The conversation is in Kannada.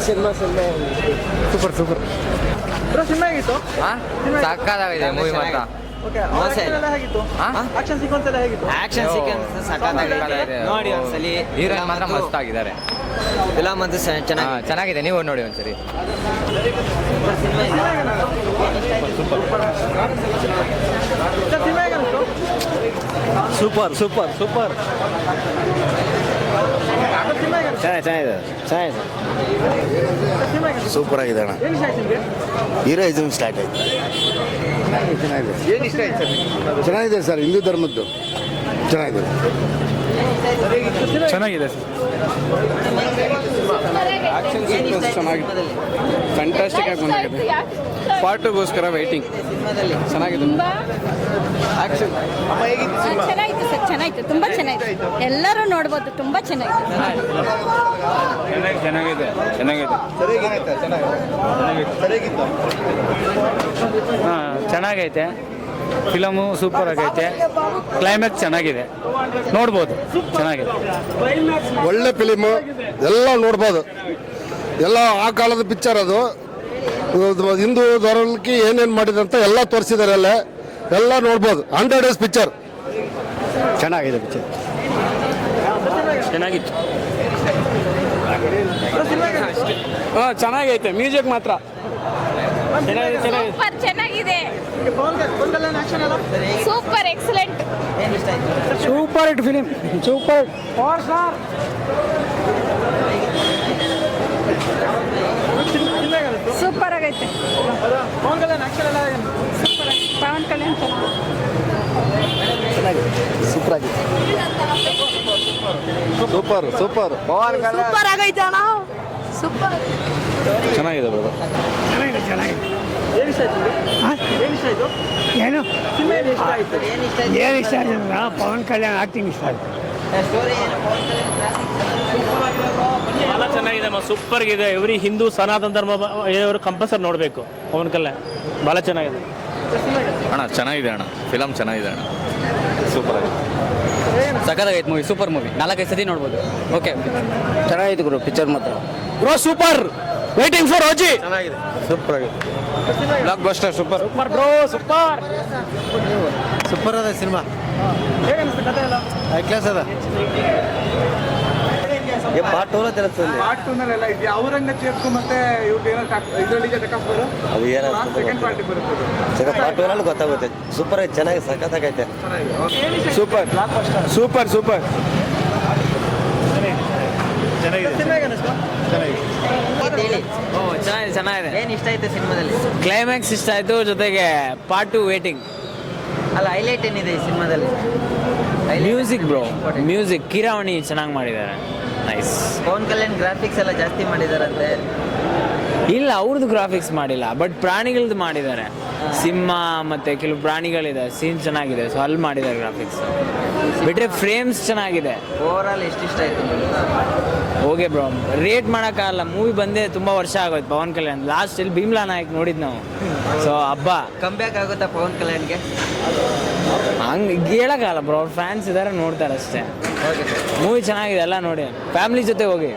Cinema cinema super super bro cinema ಹೇಗಿತ್ತು ಸಕ್ಕತ್ತಾಗಿದೆ ಮೂವಿ ಮಾತ್ರ. ಎಲ್ಲ? ಆಕ್ಷನ್ ಸೀಕ್ವೆನ್ಸ್ ಎಲ್ಲ ಹೇಗಿತ್ತು ಆಕ್ಷನ್ ಸೀಕ್ವೆನ್ಸ್ ಸಕ್ಕತ್ತಾಗಿದೆ ನೋಡಿ ಒಂದ್ಸಲಿ ಹೀರೋಯಿನ್ ಮಾತ್ರ ಮಸ್ತ್ ಆಗಿದ್ದಾರೆ ಫಿಲಮ್ ಅಂತೂ ಚೆನ್ನಾಗಿ ಚೆನ್ನಾಗಿದೆ ನೀವು ನೋಡಿ ಒಂದ್ಸರಿ ಸೂಪರ್ ಸೂಪರ್ ಸೂಪರ್ ಸಿನಿಮಾ ಚೆನ್ನಾಗಿದೆ ಸೂಪರ್ ಆಗಿದೆ ಅಣ್ಣ. ಹೀರೋಯಿಸಮ್ ಸ್ಟಾರ್ಟ್ ಆಯ್ತು. ಚೆನ್ನಾಗಿದೆ ಏನು ಇಷ್ಟ ಆಯ್ತು ಸರ್ ಚೆನ್ನಾಗಿದೆ ಸರ್ ಹಿಂದೂ ಧರ್ಮದ್ದು. ಚೆನ್ನಾಗಿದೆ. ಚೆನ್ನಾಗಿದೆ ಆಕ್ಷನ್ ಸೀಕ್ವೆನ್ಸ್ ಚೆನ್ನಾಗಿದೆ ಫ್ಯಾಂಟಾಸ್ಟಿಕ್ ಆಗಿ ಬಂದಿದೆ. ಪಾರ್ಟಿಗೋಸ್ಕರ ವೈಟಿಂಗ್ ಚೆನ್ನಾಗಿದೆ. ಆಕ್ಷನ್ ಚೆನ್ನಾಗಿತ್ತು ಸರ್ ಚೆನ್ನಾಗಿತ್ತು ತುಂಬಾ ಚೆನ್ನಾಗಿತ್ತು ಎಲ್ಲರೂ ನೋಡ್ಬೋದು ತುಂಬಾ ಚೆನ್ನಾಗಿತ್ತು ಚೆನ್ನಾಗಿದೆ ಚೆನ್ನಾಗಿದೆ. ಹಾಂ ಚೆನ್ನಾಗೈತೆ. ಫಿಲಮು ಸೂಪರ್ ಆಗೈತೆ. ಕ್ಲೈಮ್ಯಾಕ್ಸ್ ಚೆನ್ನಾಗಿದೆ. ನೋಡ್ಬೋದು. ಚೆನ್ನಾಗಿದೆ. ಒಳ್ಳೆ ಫಿಲಿಮು ಎಲ್ಲ ನೋಡ್ಬೋದು. ಎಲ್ಲ ಆ ಕಾಲದ ಪಿಕ್ಚರ್ ಅದು. ಹಿಂದೂ ಧರ್ಮಕ್ಕೆ ಏನೇನು ಮಾಡಿದೆ ಅಂತ ಎಲ್ಲ ತೋರಿಸಿದ್ದಾರೆ ಅಲ್ಲೇ. ಎಲ್ಲ ನೋಡ್ಬೋದು. ಹಂಡ್ರೆಡ್ ಡೇಸ್ ಪಿಕ್ಚರ್ ಚೆನ್ನಾಗಿದೆ ಪಿಕ್ಚರ್ ಚೆನ್ನಾಗಿತ್ತು. ಹಾಂ ಚೆನ್ನಾಗೈತೆ. ಮ್ಯೂಸಿಕ್ ಮಾತ್ರ. ಸೂಪರ್ ಚೆನ್ನಾಗಿದೆ. Pavan Pavan super excellent super hit film super for ಹೇಗಿತ್ತು ಸೂಪರ್ ಆಗೈತೆ. ಪವನ್ ಕಲ್ಯಾಣ್ ಪವನ್ ಕಲ್ಯಾಣ್ ಸೂಪರ್ ಆಗಿದೆ. ಸೂಪರ್ ಸೂಪರ್ ಸೂಪರ್ ಆಗೈತೆ ಅಣ್ಣ. ಸೂಪರ್ ಚೆನ್ನಾಗಿದೆ ಬ್ರದರ್ ಏನು? ಇಷ್ಟ ಆಯ್ತು ಏನು ಇಷ್ಟ ಆಯ್ತು ಏನು ಇಷ್ಟ ಆಯ್ತು ಏನು ಇಷ್ಟ ಪವನ್ ಕಲ್ಯಾಣ್ ಆಕ್ಟಿಂಗ್ ಇಷ್ಟ ಆಯ್ತು. ಭಾಳ ಚೆನ್ನಾಗಿದೆ ಸೂಪರ್ ಇದೆ ಎವ್ರಿ ಹಿಂದೂ ಸನಾತನ ಧರ್ಮ ಅವರು ಕಂಪಲ್ಸರಿ ನೋಡಬೇಕು. ಪವನ್ ಕಲ್ಯಾಣ್. ಭಾಳ ಚೆನ್ನಾಗಿದೆ. ಅಣ್ಣ ಚೆನ್ನಾಗಿದೆ ಅಣ್ಣ. ಫಿಲಮ್ ಚೆನ್ನಾಗಿದೆ ಅಣ್ಣ. ಸೂಪರ್ ಆಗಿದೆ ಸಖತ್ತಾಗೈತೆ ಮೂವಿ ಸೂಪರ್ ಮೂವಿ ನಾಲ್ಕೈದು ಸತಿ ನೋಡ್ಬೋದು. ಓಕೆ ಚೆನ್ನಾಗಿತ್ತು ಗುರು ಪಿಕ್ಚರ್ ಮಾತ್ರ. ಬ್ರೋ ಸೂಪರ್ ವೈಟಿಂಗ್ ಫಾರ್ ಚೆನ್ನಾಗಿದೆ. ಸೂಪರ್ ಆಗಿದೆ. Blockbuster super super bro super super ಅದ ಸಿನಿಮಾ ಹೈ ಕ್ಲಾಸ್ ಅದ. ಪಾರ್ಟ್ ಟೂಲ తెలుస్తుంది ಪಾರ್ಟ್ ಟೂ ನಲ್ಲೆಲ್ಲ ಇದೆಯಾ ಅವರಂಗ ಚೇರ್ಕು ಮತ್ತೆ ಇವ್ರು ಏನೋ ಇದರಲ್ಲಿ ಟಕಪ್ರು ಅದು ಏನೋ ಸೆಕೆಂಡ್ ಪಾರ್ಟಿ ಬರುತ್ತೆ ಪಾರ್ಟ್ ಟೂನಲ್ಲಿ ಗೊತ್ತಾಗುತ್ತೆ ಸೂಪರ್ ಚೆನ್ನಾಗಿ ಸಖತ್ತಾಗೈತೆ ಸೂಪರ್ ಸೂಪರ್ ಸೂಪರ್ ಸಿನಿಮಾ ಹೇಗೆ ಅನಿಸ್ತು ಓ ಚೆನ್ನಾಗಿದೆ ಚೆನ್ನಾಗಿದೆ ಏನು ಇಷ್ಟ ಆಯ್ತು ಸಿನಿಮಾದಲ್ಲಿ ಕ್ಲೈಮ್ಯಾಕ್ಸ್ ಇಷ್ಟ ಆಯಿತು ಜೊತೆಗೆ ಪಾರ್ಟ್ ಟು ವೇಟಿಂಗ್ ಅಲ್ಲ ಹೈಲೈಟ್ ಏನಿದೆ ಈ ಸಿನಿಮಾದಲ್ಲಿ ಮ್ಯೂಸಿಕ್ ಬ್ರೋ ಮ್ಯೂಸಿಕ್ ಕಿರಾವಣಿ ಚೆನ್ನಾಗಿ ಮಾಡಿದ್ದಾರೆ ನೈಸ್ ಪವನ್ ಕಲ್ಯಾಣ್ ಗ್ರಾಫಿಕ್ಸ್ ಎಲ್ಲ ಜಾಸ್ತಿ ಮಾಡಿದಾರಂತೆ. ಇಲ್ಲ ಅವ್ರದ್ದು ಗ್ರಾಫಿಕ್ಸ್ ಮಾಡಿಲ್ಲ ಬಟ್ ಪ್ರಾಣಿಗಳದ್ದು ಮಾಡಿದ್ದಾರೆ. ಸಿಂಹ ಮತ್ತೆ ಕೆಲವು ಪ್ರಾಣಿಗಳಿದೆ ಸೀನ್ ಚೆನ್ನಾಗಿದೆ ಸೊ ಅಲ್ಲಿ ಮಾಡಿದ್ದಾರೆ ಗ್ರಾಫಿಕ್ಸ್ ಬಿಟ್ಟರೆ ಫ್ರೇಮ್ಸ್ ಚೆನ್ನಾಗಿದೆ. ಓವರ್ ಆಲ್ ಎಷ್ಟು ಇಷ್ಟ ಆಯ್ತು? ಓಕೆ ಬ್ರೋ ರೇಟ್ ಮಾಡೋಕ್ಕಾಗಲ್ಲ ಮೂವಿ ಬಂದೇ ತುಂಬ ವರ್ಷ ಆಗೋಯ್ತು ಪವನ್ ಕಲ್ಯಾಣ್. ಲಾಸ್ಟ್ ಇಲ್ಲಿ ಭೀಮ್ಲಾ ನಾಯಕ್ ನೋಡಿದ್ ನಾವು. ಸೊ ಹಬ್ಬ. ಕಂಬ್ಯಾಕ್ ಆಗುತ್ತಾ ಪವನ್ ಕಲ್ಯಾಣ್ಗೆ? ಹಂಗೆ ಹೇಳೋಕ್ಕಾಗಲ್ಲ ಬ್ರೋ ಅವ್ರ ಫ್ಯಾನ್ಸ್ ಇದ್ದಾರೆ ನೋಡ್ತಾರೆ ಅಷ್ಟೇ. ಮೂವಿ ಚೆನ್ನಾಗಿದೆ ಎಲ್ಲ ನೋಡಿ. ಫ್ಯಾಮಿಲಿ ಜೊತೆ ಹೋಗಿ.